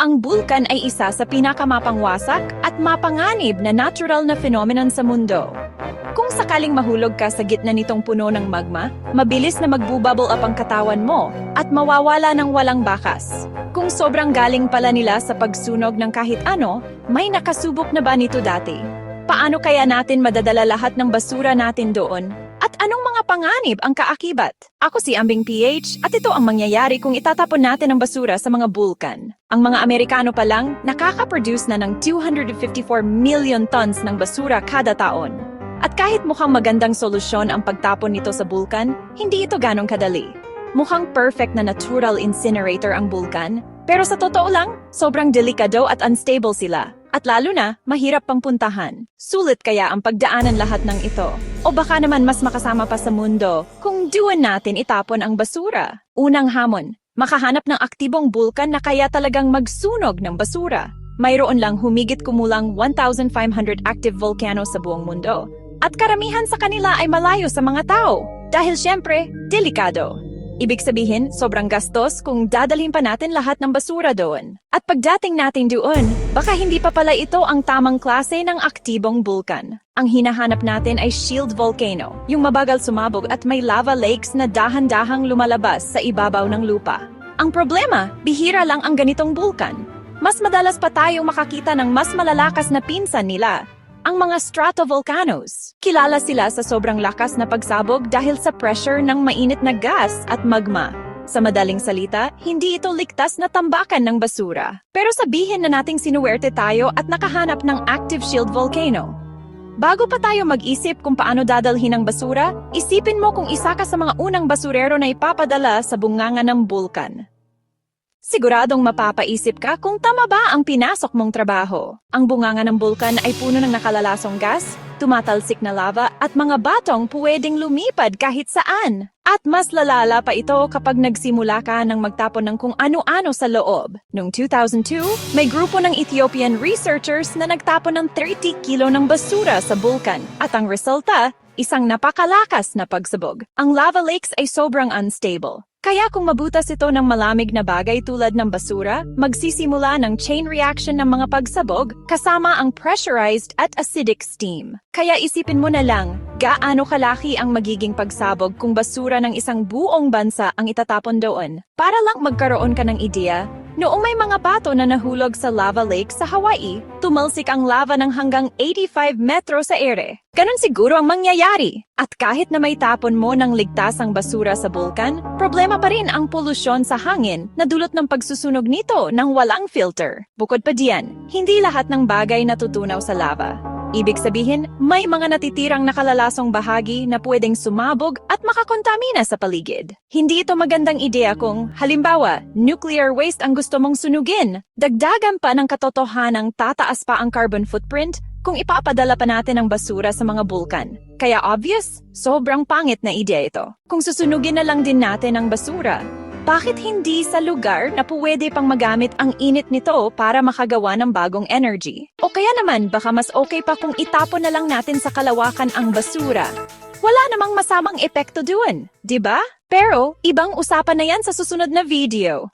Ang bulkan ay isa sa pinakamapangwasak at mapanganib na natural na phenomenon sa mundo. Kung sakaling mahulog ka sa gitna nitong puno ng magma, mabilis na magbububble up ang katawan mo at mawawala ng walang bakas. Kung sobrang galing pala nila sa pagsunog ng kahit ano, may nakasubok na ba nito dati? Paano kaya natin madadala lahat ng basura natin doon? At anong mga panganib ang kaakibat? Ako si Ambing PH at ito ang mangyayari kung itatapon natin ang basura sa mga bulkan. Ang mga Amerikano pa lang nakaka-produce na ng 254 million tons ng basura kada taon. At kahit mukhang magandang solusyon ang pagtapon nito sa bulkan, hindi ito ganong kadali. Mukhang perfect na natural incinerator ang bulkan, pero sa totoo lang, sobrang delikado at unstable sila. At lalo na, mahirap pang puntahan. Sulit kaya ang pagdaanan lahat ng ito. O baka naman mas makasama pa sa mundo kung duwan natin itapon ang basura. Unang hamon, makahanap ng aktibong bulkan na kaya talagang magsunog ng basura. Mayroon lang humigit kumulang 1,500 active volcano sa buong mundo. At karamihan sa kanila ay malayo sa mga tao. Dahil syempre, delikado. Ibig sabihin, sobrang gastos kung dadalhin pa natin lahat ng basura doon. At pagdating natin doon, baka hindi pa pala ito ang tamang klase ng aktibong bulkan. Ang hinahanap natin ay shield volcano, yung mabagal sumabog at may lava lakes na dahan-dahang lumalabas sa ibabaw ng lupa. Ang problema, bihira lang ang ganitong bulkan. Mas madalas pa tayong makakita ng mas malalakas na pinsan nila, ang mga stratovolcanoes. Kilala sila sa sobrang lakas na pagsabog dahil sa pressure ng mainit na gas at magma. Sa madaling salita, hindi ito ligtas na tambakan ng basura. Pero sabihin na nating sinuwerte tayo at nakahanap ng active shield volcano. Bago pa tayo mag-isip kung paano dadalhin ang basura, isipin mo kung isa ka sa mga unang basurero na ipapadala sa bunganga ng bulkan. Siguradong mapapaisip ka kung tama ba ang pinasok mong trabaho. Ang bunganga ng bulkan ay puno ng nakalalasong gas, tumatalsik na lava at mga batong pwedeng lumipad kahit saan. At mas lalala pa ito kapag nagsimula ka ng magtapon ng kung ano-ano sa loob. Noong 2002, may grupo ng Ethiopian researchers na nagtapon ng 30 kilo ng basura sa bulkan. At ang resulta, isang napakalakas na pagsabog. Ang lava lakes ay sobrang unstable. Kaya kung mabutas ito ng malamig na bagay tulad ng basura, magsisimula ng chain reaction ng mga pagsabog kasama ang pressurized at acidic steam. Kaya isipin mo na lang, gaano kalaki ang magiging pagsabog kung basura ng isang buong bansa ang itatapon doon. Para lang magkaroon ka ng ideya, Noong may mga bato na nahulog sa lava lake sa Hawaii, tumalsik ang lava ng hanggang 85 metro sa ere. Ganon siguro ang mangyayari. At kahit na may tapon mo ng ligtas ang basura sa bulkan, problema pa rin ang polusyon sa hangin na dulot ng pagsusunog nito ng walang filter. Bukod pa diyan, hindi lahat ng bagay natutunaw sa lava. Ibig sabihin, may mga natitirang nakalalasong bahagi na pwedeng sumabog at makakontamina sa paligid. Hindi ito magandang ideya kung, halimbawa, nuclear waste ang gusto mong sunugin. Dagdagan pa ng katotohanang tataas pa ang carbon footprint kung ipapadala pa natin ang basura sa mga bulkan. Kaya obvious, sobrang pangit na ideya ito. Kung susunugin na lang din natin ang basura, bakit hindi sa lugar na pwede pang magamit ang init nito para makagawa ng bagong energy? O kaya naman baka mas okay pa kung itapon na lang natin sa kalawakan ang basura. Wala namang masamang epekto doon, di ba? Pero ibang usapan na yan sa susunod na video.